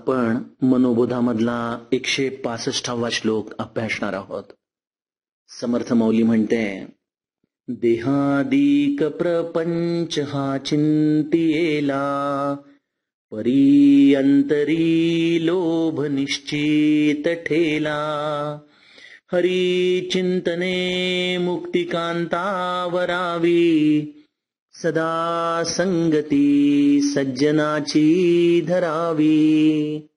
आपण मनोबोधामधला एकशे पासष्टावा श्लोक अभ्यासणार आहोत. समर्थ मौली म्हणते देहादिक प्रपंच हा चिंतियेला परी अंतरी लोभ निश्चित ठेला. हरी चिंतने मुक्तिकांतावरावी सदा संगती सज्जनाची धरावी.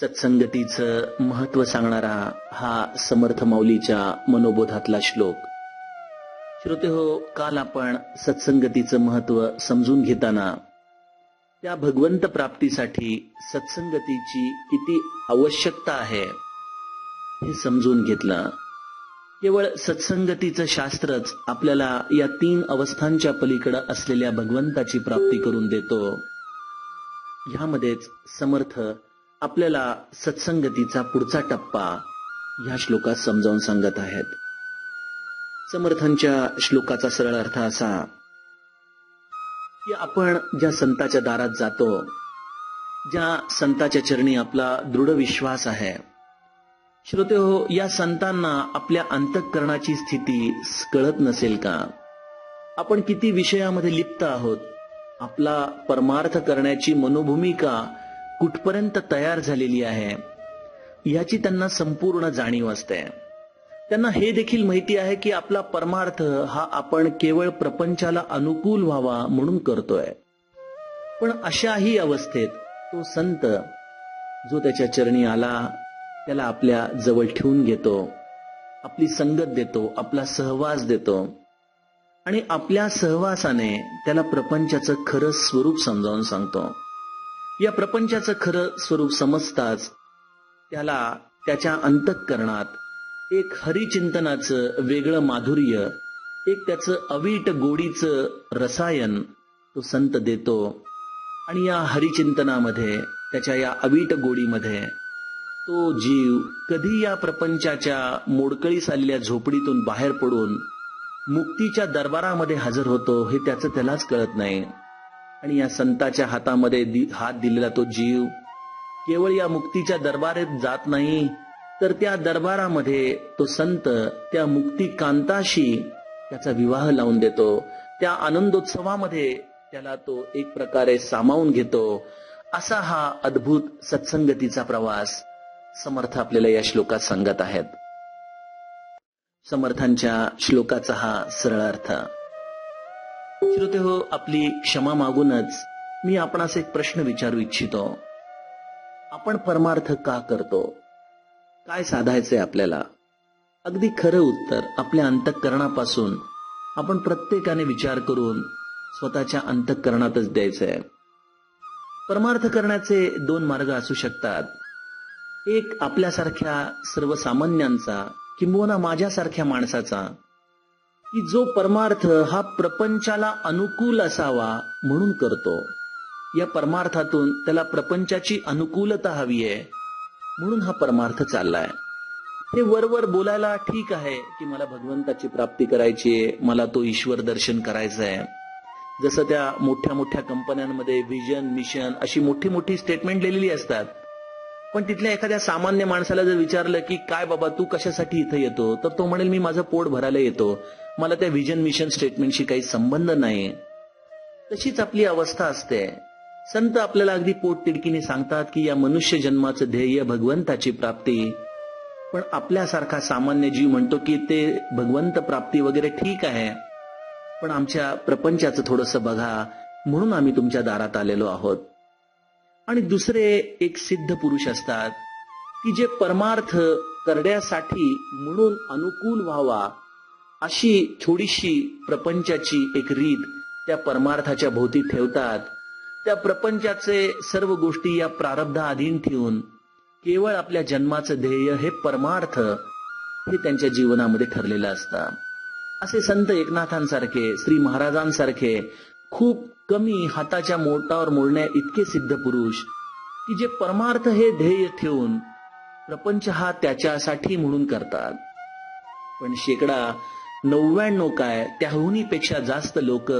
सत्संगतीचं महत्त्व सांगणारा हा समर्थ माऊलीच्या मनोबोधातला श्लोक. श्रोते हो काल आपण सत्संगतीचं महत्त्व समजून घेताना त्या भगवंत प्राप्तीसाठी सत्संगतीची किती आवश्यकता आहे हे समजून घेतलं. केवळ सत्संगतीचं शास्त्रच आपल्याला या तीन अवस्थांच्या पलीकडं असलेल्या भगवंताची प्राप्ती करून देतो. ह्यामध्येच समर्थ आपल्याला सत्संगतीचा पुढचा टप्पा ह्या श्लोकात समजावून सांगत आहेत. समर्थांच्या श्लोकाचा सरळ अर्थ असा की आपण ज्या संताच्या दारात जातो ज्या संताच्या चरणी आपला दृढ विश्वास आहे श्रोते हो या संतांना आपल्या अंतःकरणाची स्थिती कळत नसेल का? आपण किती विषयामध्ये लिप्त आहोत? आपला परमार्थ करण्याची मनोभूमिका कुठपर्यंत तयार झालेली आहे? याची त्यांना संपूर्ण जाणीव असते. त्यांना हे देखील माहिती आहे की आपला परमार्थ हा आपण केवळ प्रपंचाला अनुकूल व्हावा म्हणून करतोय. पण अशाही अवस्थेत तो संत जो त्याच्या चरणी आला त्याला आपल्या जवळ ठेवून घेतो आपली संगत देतो आपला सहवास देतो. आणि आपल्या सहवासाने त्याला प्रपंचाचं खरं स्वरूप समजावून सांगतो. या प्रपंचाचं खरं स्वरूप समजताच त्याला त्याच्या अंतःकरणात एक हरिचिंतनाचं वेगळं माधुर्य एक त्याचं अवीट गोडीचं रसायन तो संत देतो. आणि या हरिचिंतनामध्ये त्याच्या या अवीट गोडीमध्ये तो जीव कधी या प्रपंचाच्या मोडकळीस आलेल्या झोपडीतून बाहेर पडून मुक्तीच्या दरबारामध्ये हजर होतो हे त्याचं त्यालाच कळत नाही. आणि या संताच्या हातामध्ये हात दिलेला तो जीव केवळ या मुक्तीच्या दरबारात जात नाही तर त्या दरबारामध्ये तो संत त्या मुक्तिकांताशी त्याचा विवाह लावून देतो. त्या आनंदोत्सवामध्ये त्याला तो एक प्रकारे सामावून घेतो. असा हा अद्भुत सत्संगतीचा प्रवास. समर्थ आपल्याला या श्लोकात सांगत आहेत. समर्थांच्या श्लोकाचा हा सरळ अर्थ. श्रोते हो आपली क्षमा मागूनच मी आपणास एक प्रश्न विचारू इच्छितो. आपण परमार्थ का करतो? काय साधायचंय आपल्याला? अगदी खरं उत्तर आपल्या अंतःकरणापासून आपण प्रत्येकाने विचार करून स्वतःच्या अंतःकरणातच द्यायचंय. परमार्थ करण्याचे दोन मार्ग असू शकतात. एक आपल्यासारख्या सर्वसामान्यांचा किंबहुना माझ्यासारख्या माणसाचा की जो परमार्थ हा प्रपंचाला अनुकूल असावा म्हणून करतो. या परमार्थातून त्याला प्रपंचाची अनुकूलता हवी आहे म्हणून हा परमार्थ चाललाय. हे वरवर बोलायला ठीक आहे की मला भगवंताची प्राप्ती करायची आहे मला तो ईश्वर दर्शन करायचं आहे जसं त्या मोठ्या मोठ्या कंपन्यांमध्ये व्हिजन मिशन अशी मोठी मोठी स्टेटमेंट लिहिलेली असतात. पण तिथल्या एखाद्या सामान्य माणसाला जर विचारलं की काय बाबा तू कशासाठी इथं येतो? तर तो म्हणेल मी माझं पोट भरायला येतो. मला त्या व्हिजन मिशन स्टेटमेंटशी काही संबंध नाही तशीच आपली अवस्था असते. संत आपल्याला अगदी पोट तिडकीने सांगतात की या मनुष्य जन्माचं ध्येय भगवंताची प्राप्ती. पण आपल्यासारखा सामान्य जीव म्हणतो की ते भगवंत प्राप्ती वगैरे ठीक आहे. पण आमच्या प्रपंचाचं थोडस बघा. म्हणून आम्ही तुमच्या दारात आलेलो आहोत. आणि दुसरे एक सिद्ध पुरुष असतात की जे परमार्थ करण्यासाठी म्हणून अनुकूल व्हावा अशी थोडीशी प्रपंचाची एक रीत त्या परमार्थाच्या भोवती ठेवतात. त्या प्रपंचाचे सर्व गोष्टी या प्रारब्ध अधीन ठेवून केवळ आपल्या जन्माचं ध्येय हे परमार्थ हे त्यांच्या जीवनामध्ये ठरलेलं असतं. असे संत एकनाथांसारखे श्री महाराजांसारखे खूप कमी हाताच्या मोटावर मोडण्या इतके सिद्ध पुरुष की जे परमार्थ हे ध्येय ठेवून प्रपंच हा त्याच्यासाठी म्हणून करतात. पण शेकडा नव्याण्णव काय त्याहूनही पेक्षा जास्त लोक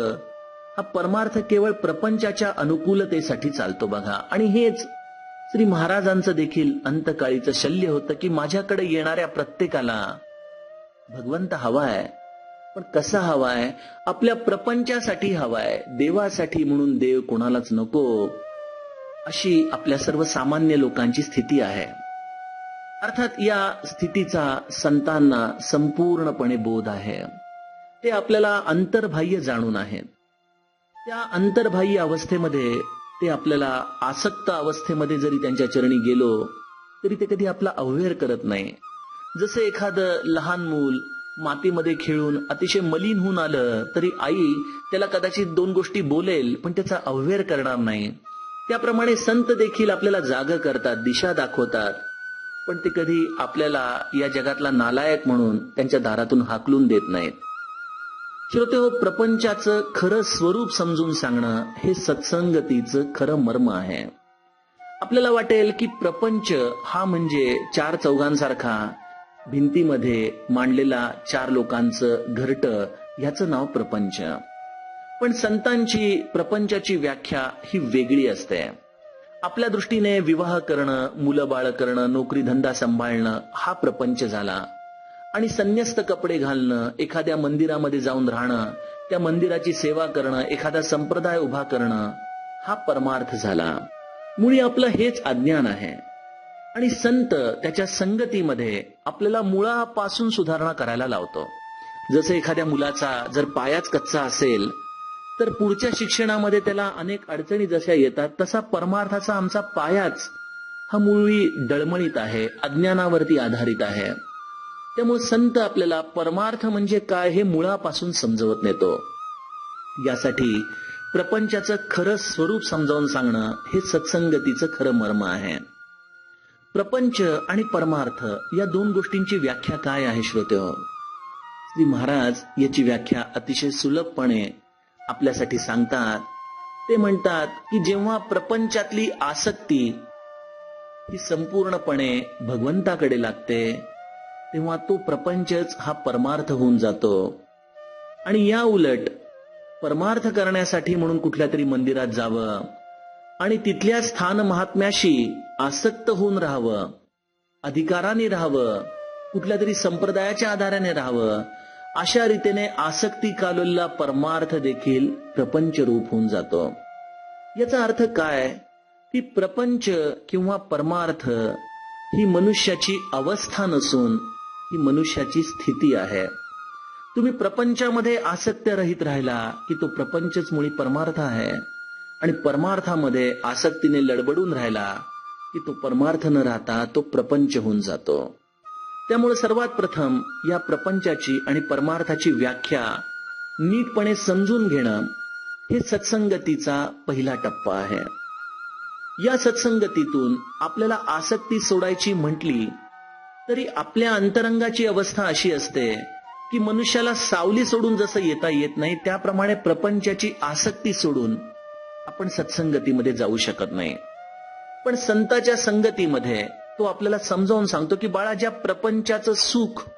हा परमार्थ केवळ प्रपंचाच्या अनुकूलतेसाठी चालतो बघा. आणि हेच श्री महाराजांचं देखील अंतकाळीचं शल्य होतं की माझ्याकडे येणाऱ्या प्रत्येकाला भगवंत हवाय. पण कसा हवाय? आपल्या प्रपंचासाठी हवाय देवासाठी म्हणून देव कोणालाच नको अशी आपल्या सर्वसामान्य लोकांची स्थिती आहे. अर्थात या स्थितीचा संतांना संपूर्णपणे बोध आहे. ते आपल्याला अंतर्बाह्य जाणून आहेत त्या अंतर्बाह्य अवस्थेमध्ये ते आपल्याला आसक्त अवस्थेमध्ये जरी त्यांच्या चरणी गेलो तरी ते कधी आपला अवहेर करत नाही. जसं एखादं लहान मूल मातीमध्ये खेळून अतिशय मलिन होऊन आलं तरी आई त्याला कदाचित दोन गोष्टी बोलेल पण त्याचा अवहेर करणार नाही. त्याप्रमाणे संत देखील आपल्याला जाग करतात दिशा दाखवतात. पण ते कधी आपल्याला या जगातला नालायक म्हणून त्यांच्या दारातून हाकलून देत नाहीत. श्रोते हो प्रपंचाचं खरं स्वरूप समजून सांगणं हे सत्संगतीचं खरं मर्म आहे. आपल्याला वाटेल की प्रपंच हा म्हणजे चार चौघांसारखा भिंतीमध्ये मांडलेला चार लोकांचं घरट ह्याचं नाव प्रपंच. पण संतांची प्रपंचाची व्याख्या ही वेगळी असते. आपल्या दृष्टीने विवाह करणं मुलं बाळ करणं नोकरी धंदा सांभाळणं हा प्रपंच झाला. आणि संन्यस्त कपडे घालणं एखाद्या मंदिरामध्ये जाऊन राहणं त्या मंदिराची सेवा करणं एखादा संप्रदाय उभा करणं हा परमार्थ झाला. मुळी आपलं हेच अज्ञान आहे. आणि संत त्याच्या संगतीमध्ये आपल्याला मुळापासून सुधारणा करायला लावतो. जसं एखाद्या मुलाचा जर पायाच कच्चा असेल तर पुढच्या शिक्षणामध्ये त्याला अनेक अडचणी जशा येतात तसा परमार्थाचा आमचा पायाच हा मुळी डळमळीत आहे अज्ञानावरती आधारित आहे. त्यामुळे संत आपल्याला परमार्थ म्हणजे काय हे मुळापासून समजवत नेतो. यासाठी प्रपंचाचं खरं स्वरूप समजावून सांगणं हे सत्संगतीचं खरं मर्म आहे. प्रपंच आणि परमार्थ या दोन गोष्टींची व्याख्या काय आहे श्रोते हो? श्री महाराज याची व्याख्या अतिशय सुलभपणे आपल्यासाठी सांगतात. ते म्हणतात की जेव्हा प्रपंचातली आसक्ती ही संपूर्णपणे भगवंताकडे लागते तेव्हा तो प्रपंचच हा परमार्थ होऊन जातो. आणि या उलट परमार्थ करण्यासाठी म्हणून कुठल्या तरी मंदिरात जावं आणि तिथल्या स्थान महात्म्याशी आसक्त होऊन राहावं अधिकाराने राहावं कुठल्या तरी संप्रदायाच्या आधाराने राहावं अशा रीतीने आसक्ती कालोलला परमार्थ देखील प्रपंच रूप होऊन जातो. याचा अर्थ काय? की प्रपंच किंवा परमार्थ ही मनुष्याची अवस्था नसून ही मनुष्याची स्थिती आहे. तुम्ही प्रपंचामध्ये आसक्त्य रहित राहिला की तो प्रपंचच मुळी परमार्थ आहे आणि परमार्थामध्ये आसक्तीने लडबडून राहिला की तो परमार्थ न राहता तो प्रपंच होऊन जातो. त्यामुळे सर्वात प्रथम या प्रपंचाची आणि परमार्थाची व्याख्या नीटपणे समजून घेणं हे सत्संगतीचा पहिला टप्पा आहे. या सत्संगतीतून आपल्याला आसक्ती सोडायची म्हटली तरी आपल्या अंतरंगाची अवस्था अशी असते की मनुष्याला सावली सोडून जसं येता येत नाही त्याप्रमाणे प्रपंचाची आसक्ती सोडून आपण सत्संगतीमध्ये जाऊ शकत नाही. पण संताच्या संगतीमध्ये तो आपल्याला समजावून सांगतो की बाळा ज्या प्रपंचाचं सुख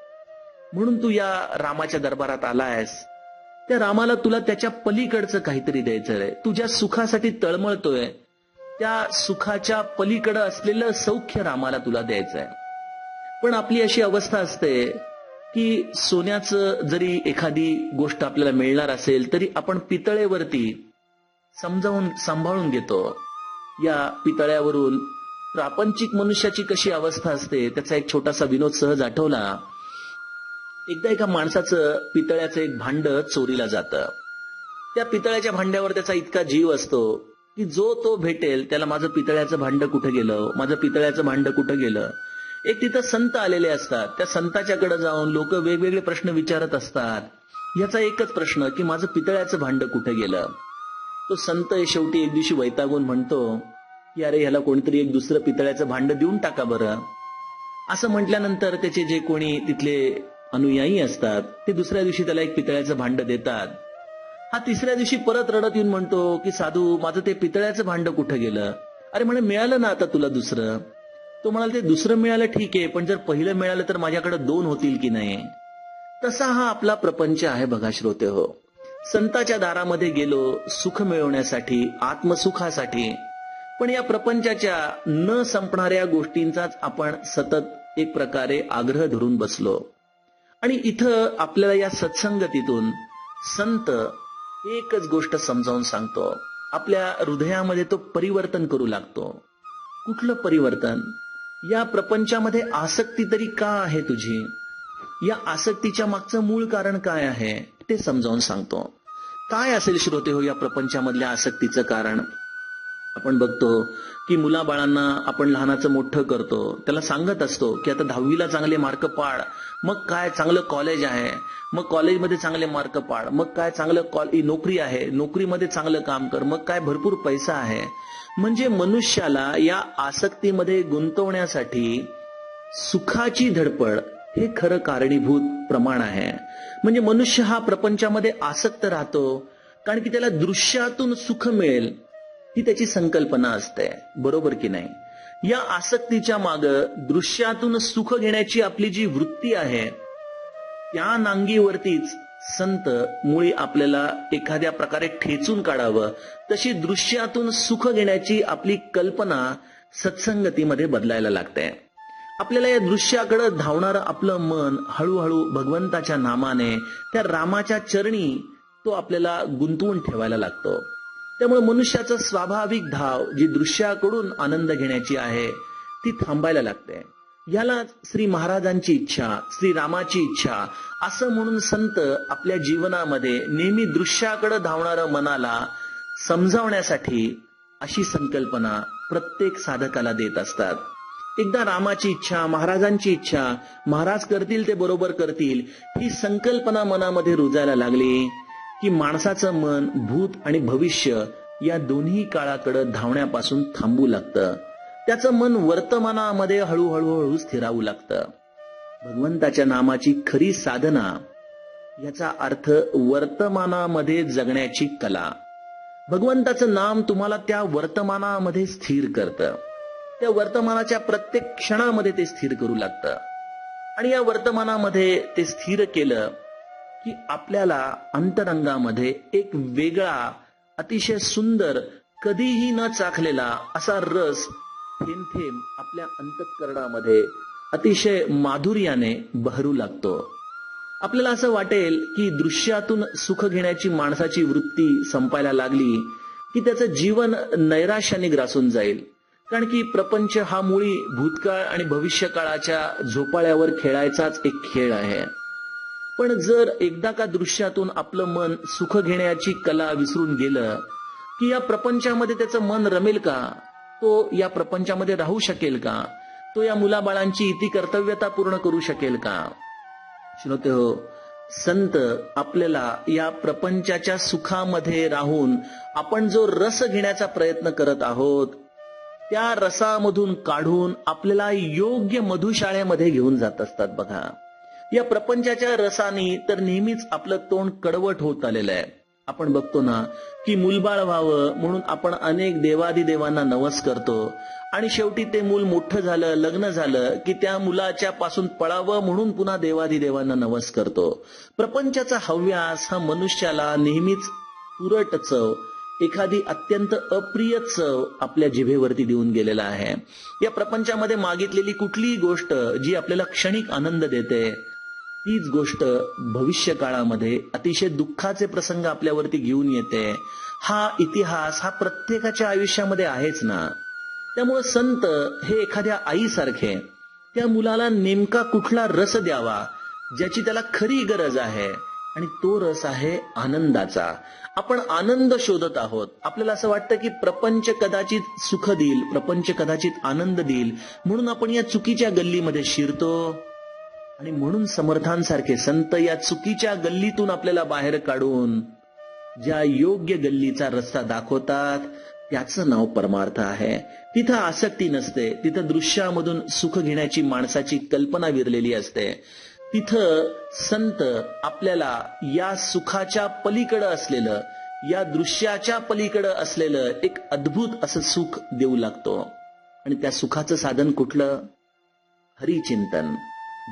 म्हणून तू या रामाच्या दरबारात आलायस त्या रामाला तुला त्याच्या पलीकडचं काहीतरी द्यायचं आहे तुझ्या सुखासाठी तळमळतोय त्या सुखाच्या पलीकडं असलेलं सौख्य रामाला तुला द्यायचं आहे पण आपली अशी अवस्था असते की सोन्याचं जरी एखादी गोष्ट आपल्याला मिळणार असेल तरी आपण पितळेवरती समजावून सांभाळून घेतो. या पितळ्यावरून प्रापंचिक मनुष्याची कशी अवस्था असते त्याचा एक छोटासा विनोद सहज आठवला. एकदा एका माणसाचं पितळ्याचं एक भांड चोरीला जातं. त्या पितळ्याच्या भांड्यावर त्याचा इतका जीव असतो की जो तो भेटेल त्याला माझं पितळ्याचं भांड कुठं गेलं माझं पितळ्याचं भांड कुठं गेलं? एक तिथं संत आलेले असतात. त्या संताच्याकडे जाऊन लोक वेगवेगळे प्रश्न विचारत असतात. याचा एकच प्रश्न की माझं पितळ्याचं भांड कुठं गेलं? तो संत शेवटी एक दिवशी वैतागून म्हणतो की अरे ह्याला कोणतरी एक दुसरं पितळ्याचं भांड देऊन टाका बरं. असं म्हटल्यानंतर त्याचे जे कोणी तिथले अनुयायी असतात ते दुसऱ्या दिवशी त्याला एक पितळ्याचं भांड देतात. हा तिसऱ्या दिवशी परत रडत येऊन म्हणतो की साधू माझं ते पितळ्याचं भांड कुठं गेलं? अरे म्हणे मिळालं ना आता तुला दुसरं. तो म्हणाल ते दुसरं मिळालं ठीक आहे पण जर पहिलं मिळालं तर माझ्याकडे दोन होतील की नाही? तसा हा आपला प्रपंच आहे बघा श्रोते हो. संताच्या दारामध्ये गेलो सुख मिळवण्यासाठी आत्मसुखासाठी. पण या प्रपंचाच्या न संपणाऱ्या गोष्टींचाच आपण सतत एक प्रकारे आग्रह धरून बसलो. आणि इथं आपल्याला या सत्संगतीतून संत एकच गोष्ट समजावून सांगतो. आपल्या हृदयामध्ये तो परिवर्तन करू लागतो. कुठलं परिवर्तन? या प्रपंचामध्ये आसक्ती तरी का आहे तुझी? या आसक्तीच्या मागचं मूळ कारण काय आहे? ते समजावून सांगतो. काय असेल श्रोते हो या प्रपंचामधल्या आसक्तीचं कारण? आपण बघतो की मुलाबाळांना आपण लहानाचं मोठं करतो त्याला सांगत असतो की आता दहावीला चांगले मार्क पाड मग काय चांगलं कॉलेज आहे मग कॉलेजमध्ये चांगले मार्क पाड मग काय चांगलं कॉल नोकरी आहे नोकरीमध्ये चांगलं काम कर मग काय भरपूर पैसा आहे. म्हणजे मनुष्याला या आसक्तीमध्ये गुंतवण्यासाठी सुखाची धडपड हे खरं कारणीभूत प्रमाण आहे. म्हणजे मनुष्य हा प्रपंचामध्ये आसक्त राहतो कारण की त्याला दृश्यातून सुख मिळेल ही त्याची संकल्पना असते. बरोबर की नाही? या आसक्तीच्या माग दृश्यातून सुख घेण्याची आपली जी वृत्ती आहे त्या नांगीवरतीच संत मुळी आपल्याला एखाद्या प्रकारे ठेचून काढावं तशी दृश्यातून सुख घेण्याची आपली कल्पना सत्संगतीमध्ये बदलायला लागते. आपल्याला या दृश्याकडे धावणारं आपलं मन हळूहळू भगवंताच्या नामाने त्या रामाच्या चरणी तो आपल्याला गुंतवून ठेवायला लागतो. त्यामुळे मनुष्याचा स्वाभाविक धाव जी दृश्याकडून आनंद घेण्याची आहे ती थांबायला लागते. याला श्री महाराजांची इच्छा श्री रामाची इच्छा असं म्हणून संत आपल्या जीवनामध्ये नेहमी दृश्याकडे धावणाऱ्या मनाला समजावण्यासाठी अशी संकल्पना प्रत्येक साधकाला देत असतात. एकदा रामाची इच्छा महाराजांची इच्छा महाराज करतील ते बरोबर करतील ही संकल्पना मनामध्ये रुजायला लागली की माणसाचं मन भूत आणि भविष्य या दोन्ही काळाकडे धावण्यापासून थांबू लागतं. त्याचं मन वर्तमानामध्ये हळूहळू हळू स्थिरावू लागतं. भगवंताच्या नामाची खरी साधना याचा अर्थ वर्तमानामध्ये जगण्याची कला. भगवंताचं नाम तुम्हाला त्या वर्तमानामध्ये स्थिर करतं. त्या वर्तमानाच्या प्रत्येक क्षणामध्ये ते स्थिर करू लागतं. आणि या वर्तमानामध्ये ते स्थिर केलं की आपल्याला अंतरंगामध्ये एक वेगळा अतिशय सुंदर कधीही न चाखलेला असा रस थेंब थेंब आपल्या अंतःकरणामध्ये अतिशय माधुर्याने बहरू लागतो. आपल्याला असं वाटेल की दृश्यातून सुख घेण्याची माणसाची वृत्ती संपायला लागली की त्याचं जीवन नैराश्याने ग्रासून जाईल. कारण की प्रपंच हा मुळी भूतकाळ आणि भविष्य काळाच्या झोपाळ्यावर खेळायचाच एक खेळ आहे. पण जर एकदा का दृश्यातून आपलं मन सुख घेण्याची कला विसरून गेलं की या प्रपंचामध्ये त्याचं मन रमेल का? तो या प्रपंचामध्ये राहू शकेल का? तो या मुलाबाळांची इति कर्तव्यता पूर्ण करू शकेल का? श्रोते हो संत आपल्याला या प्रपंचाच्या सुखामध्ये राहून आपण जो रस घेण्याचा प्रयत्न करत आहोत त्या रसामधून काढून आपल्याला योग्य मधुशाळेमध्ये घेऊन जात असतात बघा. या प्रपंचाच्या रसाने तर नेहमीच आपलं तोंड कडवट होत आलेलं आहे. आपण बघतो ना की मुलबाळ व्हावं म्हणून आपण अनेक देवादी देवांना नवस करतो. आणि शेवटी ते मूल मोठं झालं लग्न झालं की त्या मुलाच्या पासून पळावं म्हणून पुन्हा देवादी देवांना नवस करतो. प्रपंचाचा हव्यास हा मनुष्याला नेहमीच तुरट चव एखादी अत्यंत अप्रिय चव आपल्या जिभेवरती देऊन गेलेला आहे. या प्रपंचामध्ये मागितलेली कुठलीही गोष्ट जी आपल्याला क्षणिक आनंद देते तीच गोष्ट भविष्य काळामध्ये अतिशय दुःखाचे प्रसंग आपल्यावरती घेऊन येते. हा इतिहास हा प्रत्येकाच्या आयुष्यामध्ये आहेच ना? त्यामुळे संत हे एखाद्या आईसारखे त्या मुलाला नेमका कुठला रस द्यावा ज्याची त्याला खरी गरज आहे? आणि तो रस आहे आनंदाचा. आपण आनंद शोधत आहोत. आपल्याला असं वाटतं की प्रपंच कदाचित सुख देईल प्रपंच कदाचित आनंद देईल. म्हणून आपण या चुकीच्या गल्लीमध्ये शिरतो. आणि म्हणून समर्थांसारखे संत या चुकीच्या गल्लीतून आपल्याला बाहेर काढून ज्या योग्य गल्लीचा रस्ता दाखवतात त्याचं नाव परमार्थ आहे. तिथं आसक्ती नसते. तिथं दृश्यामधून सुख घेण्याची माणसाची कल्पना विरलेली असते. तिथं संत आपल्याला या सुखाच्या पलीकडं असलेलं या दृश्याच्या पलीकडं असलेलं एक अद्भुत असं सुख देऊ लागतो. आणि त्या सुखाचं साधन कुठलं? हरिचिंतन.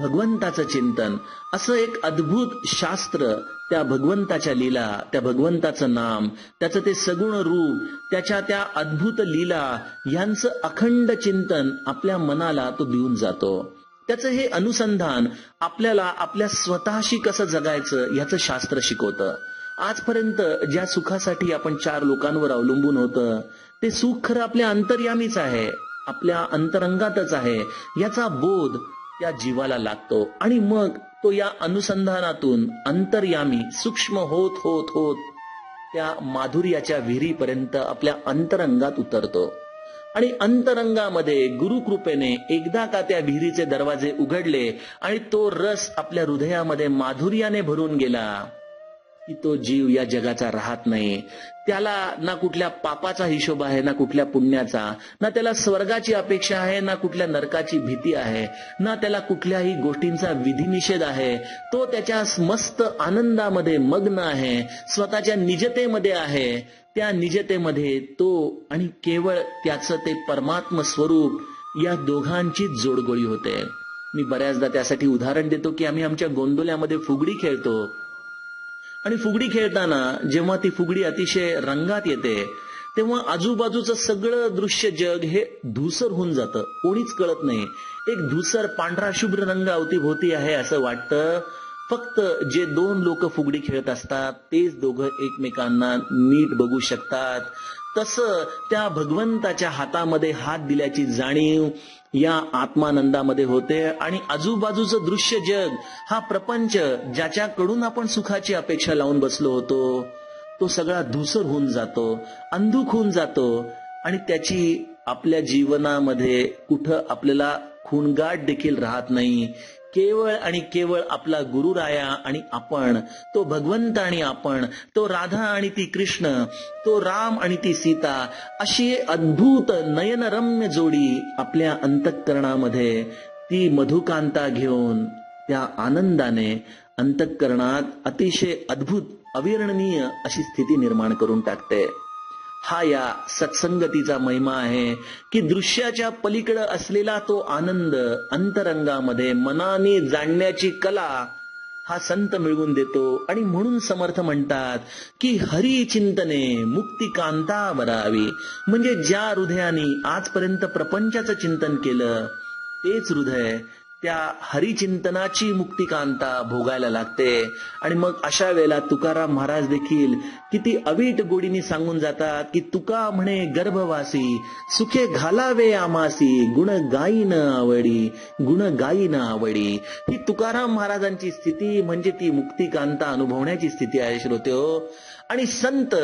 भगवंताचं चिंतन. असं एक अद्भुत शास्त्र त्या भगवंताच्या लीला त्या भगवंताचं नाम त्याचं ते सगुण रूप त्याच्या त्या अद्भुत लीला यांचं अखंड चिंतन आपल्या मनाला तो देऊन जातो. त्याचं हे अनुसंधान आपल्याला आपल्या स्वतःशी कसं जगायचं याचं शास्त्र शिकवतं. आजपर्यंत ज्या सुखासाठी आपण चार लोकांवर अवलंबून होतं ते सुख खरं आपल्या अंतर्यामीच आहे आपल्या अंतरंगातच आहे. याचा बोध त्या जीवाला लागतो आणि मग तो या अनुसंधानातून अंतर्यामी सूक्ष्म होत होत होत त्या माधुर्याच्या विहिरीपर्यंत आपल्या अंतरंगात उतरतो. आणि अंतरंगामध्ये गुरुकृपेने एकदा का त्या विहिरीचे दरवाजे उघडले आणि तो रस आपल्या हृदयामध्ये माधुर्याने भरून गेला. की तो जीव या जगाचा राहत नाही. त्याला ना कुठल्या पापाचा हिशोब आहे ना कुठल्या पुण्याचा ना त्याला स्वर्गाची अपेक्षा आहे ना कुठल्या नरकाची भीती आहे ना त्याला कुठल्याही गोष्टींचा विधिनिषेध आहे. तो त्याच्या मस्त आनंदामध्ये मग्न आहे स्वतःच्या निजतेमध्ये आहे. त्या निजतेमध्ये तो आणि केवळ त्याचं ते परमात्म स्वरूप या दोघांची जोडगोळी होते. मी बऱ्याचदा त्यासाठी उदाहरण देतो की आम्ही आमच्या गोंदोल्यामध्ये फुगडी खेळतो. आणि फुगडी खेळताना जेव्हा ती फुगडी अतिशय रंगात येते तेव्हा आजूबाजूचं सगळं दृश्य जग हे धुसर होऊन जातं. कोणीच कळत नाही. एक धुसर पांढरा शुभ्र रंग अवतीभोवती आहे असं वाटतं. फक्त जे दोन लोक फुगडी खेळत असतात तेच दोघं एकमेकांना नीट बघू शकतात. तसं त्या भगवंताच्या हातामध्ये हात दिल्याची जाणीव या आत्मानंदामध्ये होते आणि आजूबाजूचं दृश्य जग हा प्रपंच ज्याच्याकडून आपण सुखाची अपेक्षा लावून बसलो होतो तो सगळा धुसर होऊन जातो अंधुक होऊन जातो आणि त्याची आपल्या जीवनामध्ये कुठं आपल्याला खूणगाठ देखील राहत नाही केवळ आणि केवळ आपला गुरु राया आणि आपण तो भगवंत आणि आपण तो राधा आणि ती कृष्ण तो राम आणि ती सीता अशी अद्भुत नयनरम्य जोडी आपल्या अंतःकरणामध्ये ती मधुकांता घेऊन त्या आनंदाने अंतःकरणात अतिशय अद्भुत अविरणनीय अशी स्थिती निर्माण करून टाकते. हा या सत्संगतीचा महिमा आहे की दृश्याच्या पलीकडं असलेला तो आनंद अंतरंगामध्ये मनाने जाणण्याची कला हा संत मिळवून देतो. आणि म्हणून समर्थ म्हणतात की हरी चिंतने मुक्ती कांता वरावी. म्हणजे ज्या हृदयाने आजपर्यंत प्रपंचाचं चिंतन केलं तेच हृदय त्या हरिचिंतनाची मुक्तिकांता भोगायला लागते. आणि मग अशा वेळेला तुकाराम महाराज देखील किती अवीट गोडीने सांगून जातात की तुका म्हणे गर्भवासी सुखे घालावे आमासी गुण गायीन आवडी गुण गायीन आवडी. ही तुकाराम महाराजांची स्थिती म्हणजे ती मुक्तिकांता अनुभवण्याची स्थिती आहे श्रोते आणि संत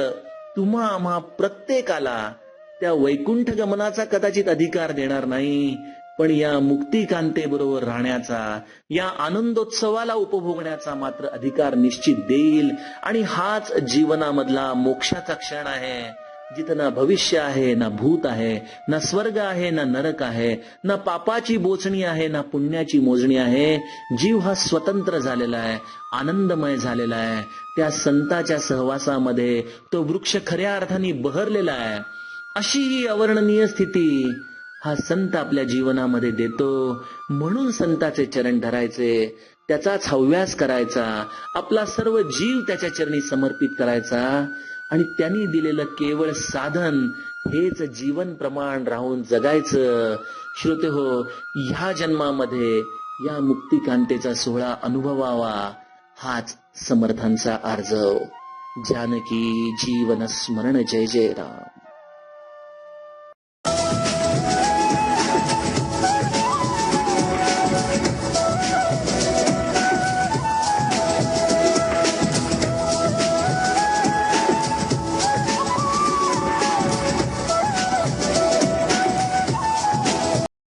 तुम्हा आम्हा प्रत्येकाला त्या वैकुंठ गमनाचा कदाचित अधिकार देणार नाही. पण या मुक्तिकांतेबरोबर राहण्याचा या आनंदोत्सवाला उपभोगण्याचा मात्र अधिकार निश्चित देईल. आणि हाच जीवनामधला मोक्षाचा क्षण आहे जिथं ना भविष्य आहे ना भूत आहे ना स्वर्ग आहे ना नरक आहे ना पापाची बोचणी आहे ना पुण्याची मोजणी आहे. जीव हा स्वतंत्र झालेला आहे आनंदमय झालेला आहे. त्या संताच्या सहवासामध्ये तो वृक्ष खऱ्या अर्थाने बहरलेला आहे. अशी ही अवर्णनीय स्थिती हा संत आपल्या जीवनामध्ये देतो. म्हणून संताचे चरण धरायचे. त्याचाच हव्यास करायचा. आपला सर्व जीव त्याच्या चरणी समर्पित करायचा. आणि त्यांनी दिलेलं केवळ साधन हेच जीवन प्रमाण राहून जगायचं. श्रोते हो ह्या जन्मामध्ये या मुक्तिकांतेचा सोहळा अनुभवावा. हाच समर्थांचा अर्ज जानकी जीवन स्मरण जय जय राम.